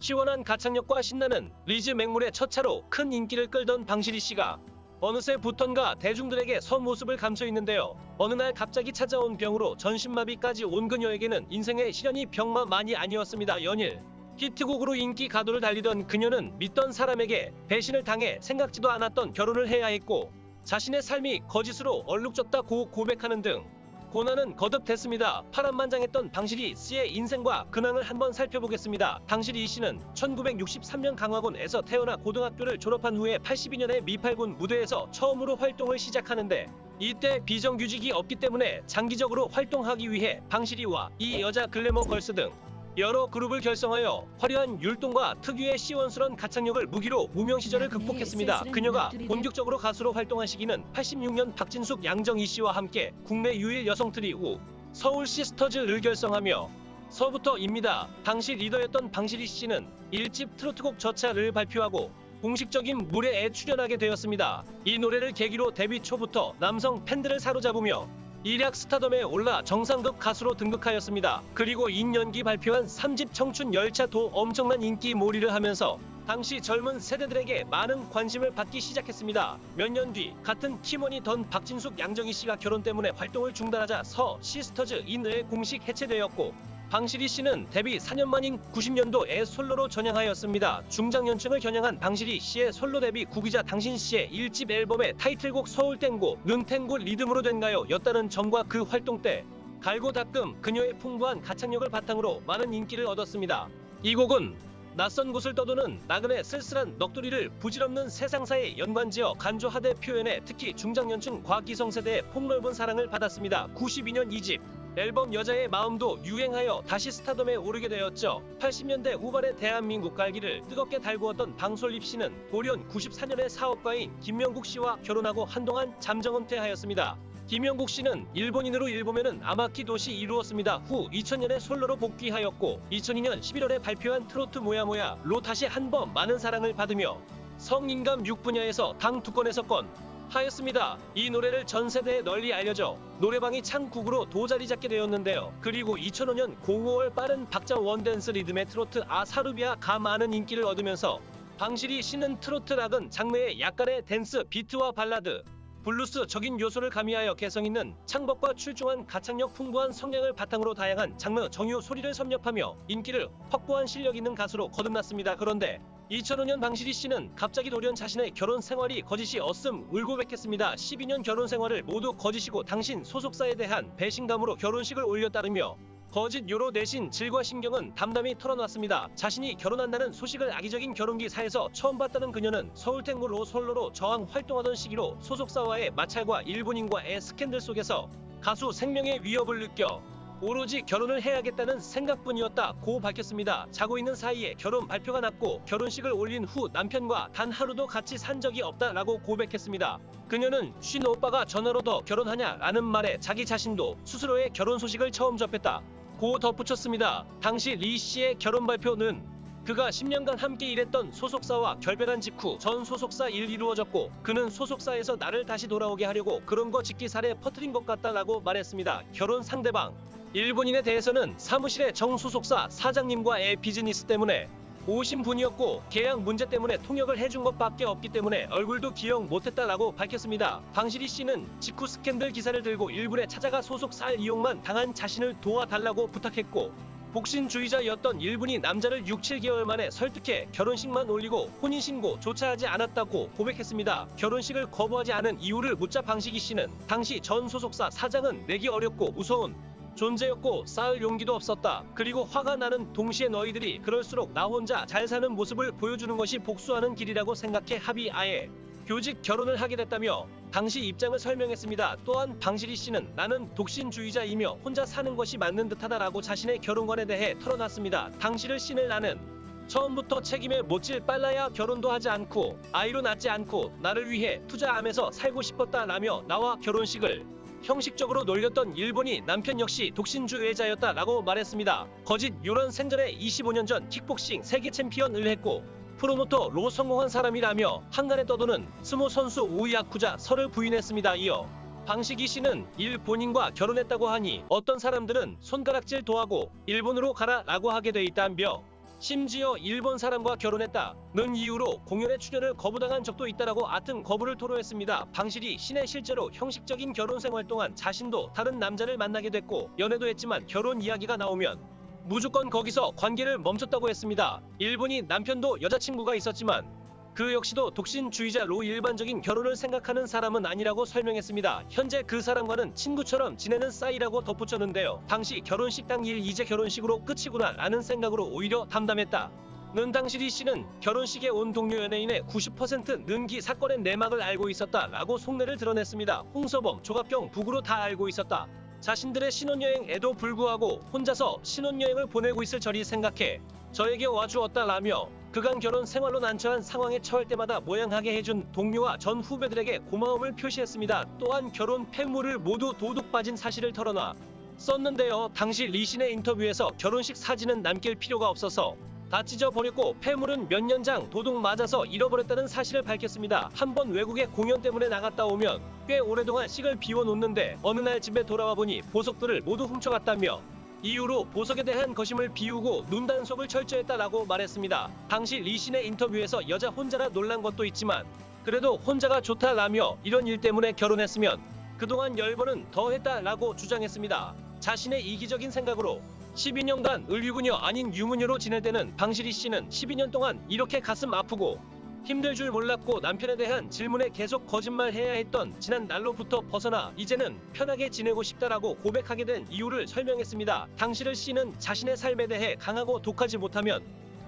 시원한 가창력과 신나는 리즈 맹물의 첫 차로 큰 인기를 끌던 방시리 씨가 어느새 부턴가 대중들에게 선 모습을 감춰 있는데요. 어느 날 갑자기 찾아온 병으로 전신마비까지 온 그녀에게는 인생의 시련이 병만만이 아니었습니다. 연일 히트곡으로 인기 가도를 달리던 그녀는 믿던 사람에게 배신을 당해 생각지도 않았던 결혼을 해야 했고 자신의 삶이 거짓으로 얼룩졌다고 고백하는 등 고난은 거듭됐습니다. 파란만장했던 방실이 씨의 인생과 근황을 한번 살펴보겠습니다. 방실이 씨는 1963년 강화군에서 태어나 고등학교를 졸업한 후에 82년에 미팔군 무대에서 처음으로 활동을 시작하는데 이때 비정규직이 없기 때문에 장기적으로 활동하기 위해 방실이와 이 여자 글래머 걸스 등 여러 그룹을 결성하여 화려한 율동과 특유의 시원스런 가창력을 무기로 무명 시절을 극복했습니다. 그녀가 본격적으로 가수로 활동한 시기는 86년 박진숙, 양정희 씨와 함께 국내 유일 여성 트리오 서울 시스터즈를 결성하며 서부터입니다. 당시 리더였던 방실이 씨는 1집 트로트곡 저차를 발표하고 공식적인 무대에 출연하게 되었습니다. 이 노래를 계기로 데뷔 초부터 남성 팬들을 사로잡으며 일약 스타덤에 올라 정상급 가수로 등극하였습니다. 그리고 2년기 발표한 3집 청춘 열차도 엄청난 인기 몰이를 하면서 당시 젊은 세대들에게 많은 관심을 받기 시작했습니다. 몇 년 뒤 같은 팀원이 던 박진숙 양정희 씨가 결혼 때문에 활동을 중단하자 서 시스터즈 인을 공식 해체되었고 방실이 씨는 데뷔 4년 만인 90년도에 솔로로 전향하였습니다. 중장년층을 겨냥한 방실이 씨의 솔로 데뷔 구기자 당신 씨의 1집 앨범의 타이틀곡 서울땡고 능탱고 리듬으로 된가요 였다는 점과 그 활동 때 갈고 닦음 그녀의 풍부한 가창력을 바탕으로 많은 인기를 얻었습니다. 이 곡은 낯선 곳을 떠도는 나그네 쓸쓸한 넋두리를 부질없는 세상사에 연관지어 간조하대 표현에 특히 중장년층 과기성 세대의 폭넓은 사랑을 받았습니다. 92년 2집 앨범 여자의 마음도 유행하여 다시 스타덤에 오르게 되었죠. 80년대 후반의 대한민국 갈기를 뜨겁게 달구었던 방솔립 씨는 돌연 94년에 사업가인 김명국 씨와 결혼하고 한동안 잠정 은퇴하였습니다. 김영국 씨는 일본인으로 일보면은 아마키 도시 이루었습니다. 후 2000년에 솔로로 복귀하였고 2002년 11월에 발표한 트로트 모야모야로 다시 한 번 많은 사랑을 받으며 성인감 6분야에서 당 두 건에서 건 하였습니다. 이 노래를 전 세대에 널리 알려져 노래방이 창국으로 도자리 잡게 되었는데요. 그리고 2005년 05월 빠른 박자 원댄스 리듬의 트로트 아사루비아가 많은 인기를 얻으면서 방실이 신은 트로트 락은 장르의 약간의 댄스 비트와 발라드 블루스적인 요소를 가미하여 개성 있는 창법과 출중한 가창력 풍부한 성량을 바탕으로 다양한 장르 정유 소리를 섭렵하며 인기를 확보한 실력 있는 가수로 거듭났습니다. 그런데 2005년 방실이 씨는 갑자기 돌연 자신의 결혼 생활이 거짓이었음 울고백했습니다. 12년 결혼 생활을 모두 거짓이고 당신 소속사에 대한 배신감으로 결혼식을 올렸다르며 거짓 요로 내신 질과 신경은 담담히 털어놨습니다. 자신이 결혼한다는 소식을 악의적인 결혼기사에서 처음 봤다는 그녀는 서울탱고로 솔로로 저항 활동하던 시기로 소속사와의 마찰과 일본인과의 스캔들 속에서 가수 생명의 위협을 느껴 오로지 결혼을 해야겠다는 생각뿐이었다고 밝혔습니다. 자고 있는 사이에 결혼 발표가 났고 결혼식을 올린 후 남편과 단 하루도 같이 산 적이 없다라고 고백했습니다. 그녀는 쉰 오빠가 전화로 더 결혼하냐라는 말에 자기 자신도 스스로의 결혼 소식을 처음 접했다. 고 덧붙였습니다. 당시 리 씨의 결혼 발표는 그가 10년간 함께 일했던 소속사와 결별한 직후 전 소속사 일 이루어졌고 그는 소속사에서 나를 다시 돌아오게 하려고 그런 거 짓기 살에 퍼뜨린 것 같다라고 말했습니다. 결혼 상대방 일본인에 대해서는 사무실의 정 소속사 사장님과의 비즈니스 때문에 오신 분이었고 계약 문제 때문에 통역을 해준 것밖에 없기 때문에 얼굴도 기억 못했다라고 밝혔습니다. 방실이 씨는 직후 스캔들 기사를 들고 일본에 찾아가 소속사 이용만 당한 자신을 도와달라고 부탁했고 복신주의자였던 일본이 남자를 6, 7개월 만에 설득해 결혼식만 올리고 혼인신고조차 하지 않았다고 고백했습니다. 결혼식을 거부하지 않은 이유를 묻자 방식이 씨는 당시 전 소속사 사장은 내기 어렵고 무서운 존재였고 쌓을 용기도 없었다. 그리고 화가 나는 동시에 너희들이 그럴수록 나 혼자 잘 사는 모습을 보여주는 것이 복수하는 길이라고 생각해 합의하에 교직 결혼을 하게 됐다며 당시 입장을 설명했습니다. 또한 방실이 씨는 나는 독신주의자이며 혼자 사는 것이 맞는 듯하다라고 자신의 결혼관에 대해 털어놨습니다. 당시를 씨는 나는 처음부터 책임에 못질 빨라야 결혼도 하지 않고 아이로 낳지 않고 나를 위해 투자하면서 살고 싶었다라며 나와 결혼식을 형식적으로 놀렸던 일본이 남편 역시 독신주의자였다라고 말했습니다. 거짓 요런 생전에 25년 전 킥복싱 세계 챔피언을 했고 프로모터로 성공한 사람이라며 한간에 떠도는 스모 선수 오이아쿠자 설을 부인했습니다. 이어 방식이 씨는 일 본인과 결혼했다고 하니 어떤 사람들은 손가락질 도하고 일본으로 가라라고 하게 돼 있다며 심지어 일본 사람과 결혼했다는 이유로 공연에 출연을 거부당한 적도 있다라고 아튼 거부를 토로했습니다. 방실이 신의 실제로 형식적인 결혼 생활 동안 자신도 다른 남자를 만나게 됐고 연애도 했지만 결혼 이야기가 나오면 무조건 거기서 관계를 멈췄다고 했습니다. 일본이 남편도 여자친구가 있었지만 그 역시도 독신주의자로 일반적인 결혼을 생각하는 사람은 아니라고 설명했습니다. 현재 그 사람과는 친구처럼 지내는 사이라고 덧붙였는데요. 당시 결혼식 당 일 이제 결혼식으로 끝이구나 라는 생각으로 오히려 담담했다. 는 당시 씨는 결혼식에 온 동료 연예인의 90% 는기 사건의 내막을 알고 있었다 라고 속내를 드러냈습니다. 홍서범, 조갑경, 북으로 다 알고 있었다. 자신들의 신혼여행에도 불구하고 혼자서 신혼여행을 보내고 있을 저리 생각해 저에게 와주었다라며 그간 결혼 생활로 난처한 상황에 처할 때마다 모양하게 해준 동료와 전 후배들에게 고마움을 표시했습니다. 또한 결혼 폐물을 모두 도둑 빠진 사실을 털어놔 썼는데요. 당시 리신의 인터뷰에서 결혼식 사진은 남길 필요가 없어서 다 찢어버렸고 폐물은 몇 년 장 도둑 맞아서 잃어버렸다는 사실을 밝혔습니다. 한 번 외국에 공연 때문에 나갔다 오면 꽤 오래동안 식을 비워놓는데 어느 날 집에 돌아와 보니 보석들을 모두 훔쳐갔다며 이후로 보석에 대한 거심을 비우고 눈 단속을 철저했다라고 말했습니다. 당시 리신의 인터뷰에서 여자 혼자라 놀란 것도 있지만 그래도 혼자가 좋다라며 이런 일 때문에 결혼했으면 그동안 열번은 더 했다라고 주장했습니다. 자신의 이기적인 생각으로 12년간 을유부녀 아닌 유부녀로 지낼 때는 방실이 씨는 12년 동안 이렇게 가슴 아프고 힘들 줄 몰랐고 남편에 대한 질문에 계속 거짓말해야 했던 지난 날로부터 벗어나 이제는 편하게 지내고 싶다라고 고백하게 된 이유를 설명했습니다. 당시를 씨는 자신의 삶에 대해 강하고 독하지 못하면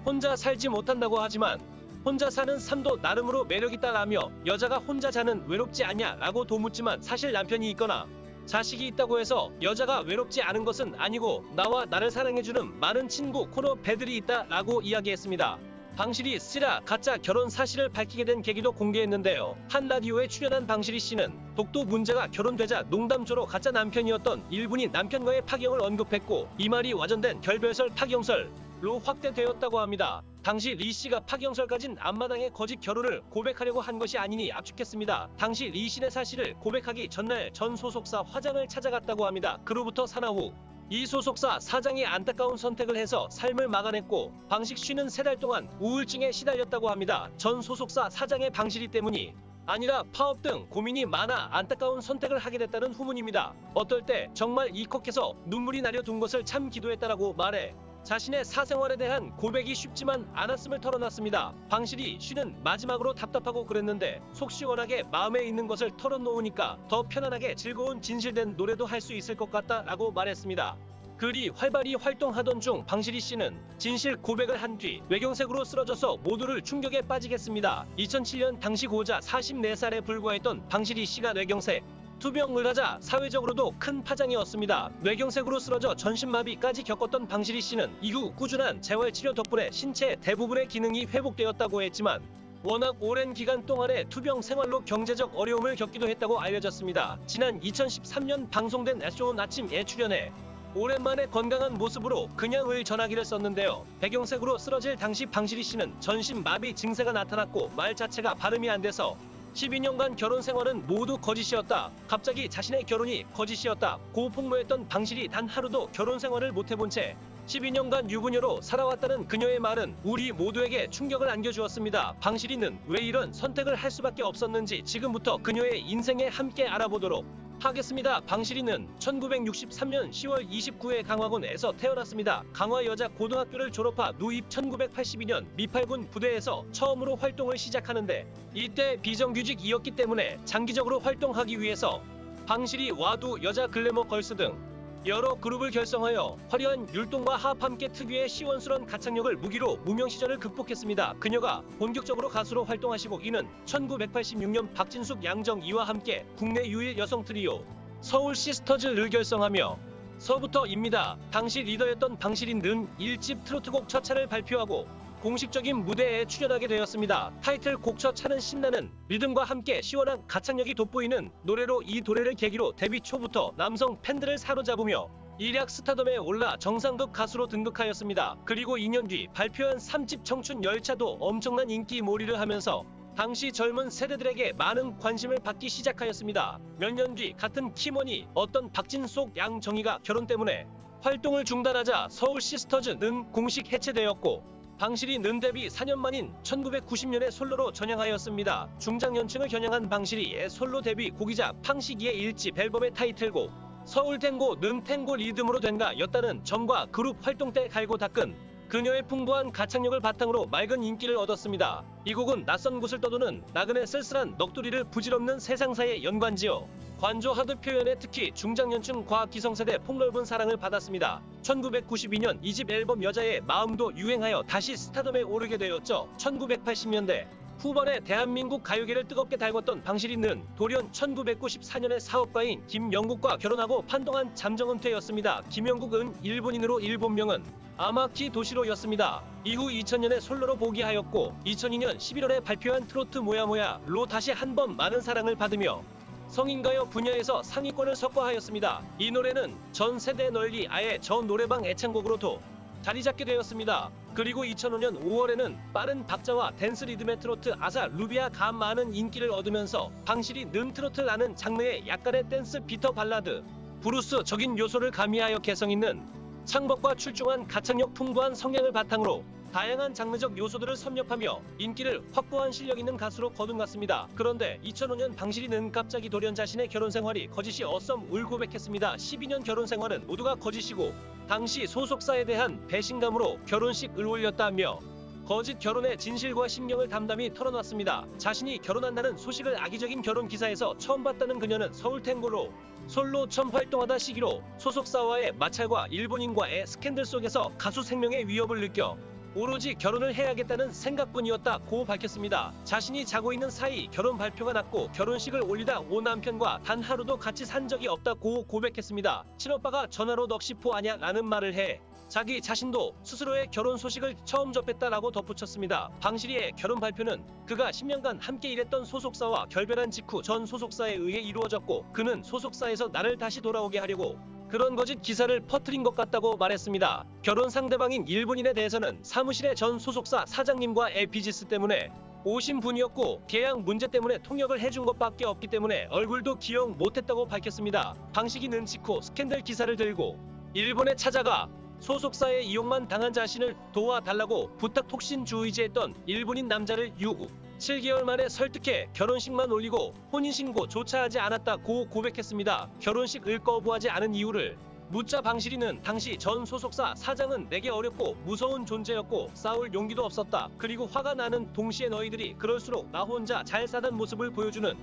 혼자 살지 못한다고 하지만 혼자 사는 삶도 나름으로 매력있다라며 여자가 혼자 자는 외롭지 않냐 라고 도묻지만 사실 남편이 있거나 자식이 있다고 해서 여자가 외롭지 않은 것은 아니고 나와 나를 사랑해주는 많은 친구 코너 배들이 있다 라고 이야기했습니다. 방실이 쓰라 가짜 결혼 사실을 밝히게 된 계기도 공개했는데요. 한 라디오에 출연한 방실이 씨는 독도 문제가 결혼되자 농담조로 가짜 남편이었던 일본인 남편과의 파경을 언급했고 이 말이 와전된 결별설 파경설로 확대되었다고 합니다. 당시 리 씨가 파경설까진 앞마당에 거짓 결혼을 고백하려고 한 것이 아니니 압축했습니다. 당시 리 씨의 사실을 고백하기 전날 전 소속사 화장을 찾아갔다고 합니다. 그로부터 사나 후 이 소속사 사장이 안타까운 선택을 해서 삶을 막아냈고 방식 쉬는 세 달 동안 우울증에 시달렸다고 합니다. 전 소속사 사장의 방실이 때문이 아니라 파업 등 고민이 많아 안타까운 선택을 하게 됐다는 후문입니다. 어떨 때 정말 이컥해서 눈물이 나려 둔 것을 참 기도했다라고 말해 자신의 사생활에 대한 고백이 쉽지만 않았음을 털어놨습니다. 방실이 쉬는 마지막으로 답답하고 그랬는데 속 시원하게 마음에 있는 것을 털어놓으니까 더 편안하게 즐거운 진실된 노래도 할 수 있을 것 같다라고 말했습니다. 그리 활발히 활동하던 중 방실이 씨는 진실 고백을 한 뒤 외경색으로 쓰러져서 모두를 충격에 빠지겠습니다. 2007년 당시 고자 44살에 불과했던 방실이 씨가 뇌경색 투병을 하자 사회적으로도 큰 파장이었습니다. 뇌경색으로 쓰러져 전신마비까지 겪었던 방실이 씨는 이후 꾸준한 재활치료 덕분에 신체 대부분의 기능이 회복되었다고 했지만 워낙 오랜 기간 동안의 투병 생활로 경제적 어려움을 겪기도 했다고 알려졌습니다. 지난 2013년 방송된 애쇼 아침에 출연해 오랜만에 건강한 모습으로 그냥을 전하기를 썼는데요. 배경색으로 쓰러질 당시 방실이 씨는 전신 마비 증세가 나타났고 말 자체가 발음이 안 돼서 12년간 결혼 생활은 모두 거짓이었다. 갑자기 자신의 결혼이 거짓이었다. 고 폭로했던 방실이 단 하루도 결혼 생활을 못 해본 채 12년간 유부녀로 살아왔다는 그녀의 말은 우리 모두에게 충격을 안겨주었습니다. 방실이는 왜 이런 선택을 할 수밖에 없었는지 지금부터 그녀의 인생에 함께 알아보도록 하겠습니다. 방실이는 1963년 10월 29일 강화군에서 태어났습니다. 강화 여자 고등학교를 졸업하 누입 1982년 미팔군 부대에서 처음으로 활동을 시작하는데 이때 비정규직이었기 때문에 장기적으로 활동하기 위해서 방실이 와두 여자 글래머 걸스 등 여러 그룹을 결성하여 화려한 율동과 합 함께 특유의 시원스런 가창력을 무기로 무명 시절을 극복했습니다. 그녀가 본격적으로 가수로 활동하시고 이는 1986년 박진숙 양정이와 함께 국내 유일 여성 트리오 서울 시스터즈를 결성하며 서부터입니다. 당시 리더였던 방실인은 1집 트로트곡 첫 차를 발표하고 공식적인 무대에 출연하게 되었습니다. 타이틀곡 첫 차는 신나는 리듬과 함께 시원한 가창력이 돋보이는 노래로 이 노래를 계기로 데뷔 초부터 남성 팬들을 사로잡으며 일약 스타덤에 올라 정상급 가수로 등극하였습니다. 그리고 2년 뒤 발표한 3집 청춘 열차도 엄청난 인기 몰이를 하면서 당시 젊은 세대들에게 많은 관심을 받기 시작하였습니다. 몇 년 뒤 같은 키머니 어떤 박진속 양정희가 결혼 때문에 활동을 중단하자 서울 시스터즈는 공식 해체되었고 방실이 는 데뷔 4년 만인 1990년에 솔로로 전향하였습니다. 중장년층을 겨냥한 방실이의 솔로 데뷔 곡이자 팡시기의 일집 앨범의 타이틀곡 서울 탱고 는 탱고 리듬으로 된가 였다는 점과 그룹 활동 때 갈고 닦은 그녀의 풍부한 가창력을 바탕으로 맑은 인기를 얻었습니다. 이 곡은 낯선 곳을 떠도는 나그네 쓸쓸한 넋두리를 부질없는 세상사의 연관지어 관조하드 표현에 특히 중장년층 과학 기성세대 폭넓은 사랑을 받았습니다. 1992년 이 집 앨범 여자의 마음도 유행하여 다시 스타덤에 오르게 되었죠. 1980년대 후반에 대한민국 가요계를 뜨겁게 달궜던 방실이는 돌연 1994년에 사업가인 김영국과 결혼하고 판동한 잠정은퇴였습니다. 김영국은 일본인으로 일본명은 아마키 도시로였습니다. 이후 2000년에 솔로로 복귀하였고 2002년 11월에 발표한 트로트 모야모야로 다시 한 번 많은 사랑을 받으며 성인가요 분야에서 상위권을 석권하였습니다. 이 노래는 전 세대에 널리 아예 전 노래방 애창곡으로도 자리 잡게 되었습니다. 그리고 2005년 5월에는 빠른 박자와 댄스 리듬의 트로트 아사 루비아 가 많은 인기를 얻으면서 방실이 는 트로트라는 장르의 약간의 댄스 비터 발라드 브루스적인 요소를 가미하여 개성 있는 창법과 출중한 가창력 풍부한 성향을 바탕으로 다양한 장르적 요소들을 섭렵하며 인기를 확보한 실력 있는 가수로 거듭났습니다. 그런데 2005년 방실이는 갑자기 돌연 자신의 결혼 생활이 거짓이 어썸 울 고백했습니다. 12년 결혼 생활은 모두가 거짓이고 당시 소속사에 대한 배신감으로 결혼식을 올렸다며 거짓 결혼의 진실과 심경을 담담히 털어놨습니다. 자신이 결혼한다는 소식을 악의적인 결혼 기사에서 처음 봤다는 그녀는 서울 탱고로 솔로 처음 활동하다 시기로 소속사와의 마찰과 일본인과의 스캔들 속에서 가수 생명의 위협을 느껴 오로지 결혼을 해야겠다는 생각뿐이었다고 밝혔습니다. 자신이 자고 있는 사이 결혼 발표가 났고 결혼식을 올리다 오 남편과 단 하루도 같이 산 적이 없다고 고백했습니다. 친오빠가 전화로 넋이포 아냐 라는 말을 해 자기 자신도 스스로의 결혼 소식을 처음 접했다라고 덧붙였습니다. 방실이의 결혼 발표는 그가 10년간 함께 일했던 소속사와 결별한 직후 전 소속사에 의해 이루어졌고 그는 소속사에서 나를 다시 돌아오게 하려고 그런 거짓 기사를 퍼뜨린 것 같다고 말했습니다. 결혼 상대방인 일본인에 대해서는 사무실의 전 소속사 사장님과의 비즈니스 때문에 오신 분이었고 계약 문제 때문에 통역을 해준 것밖에 없기 때문에 얼굴도 기억 못했다고 밝혔습니다. 방식이는 직후 스캔들 기사를 들고 일본에 찾아가 소속사의 이용만 당한 자신을 도와달라고 부탁 톡신 주의제했던 일본인 남자를 유구 7개월 만에 설득해 결혼식만 올리고 혼인신고조차 하지 않았다고 고백했습니다. 결혼식을 거부하지 않은 이유를 묻자 방실이는 당시 전 소속사 사장은 내게 어렵고 무서운 존재였고 싸울 용기도 없었다. 그리고 화가 나는 동시에 너희들이 그럴수록 나 혼자 잘 사는 모습을 보여주는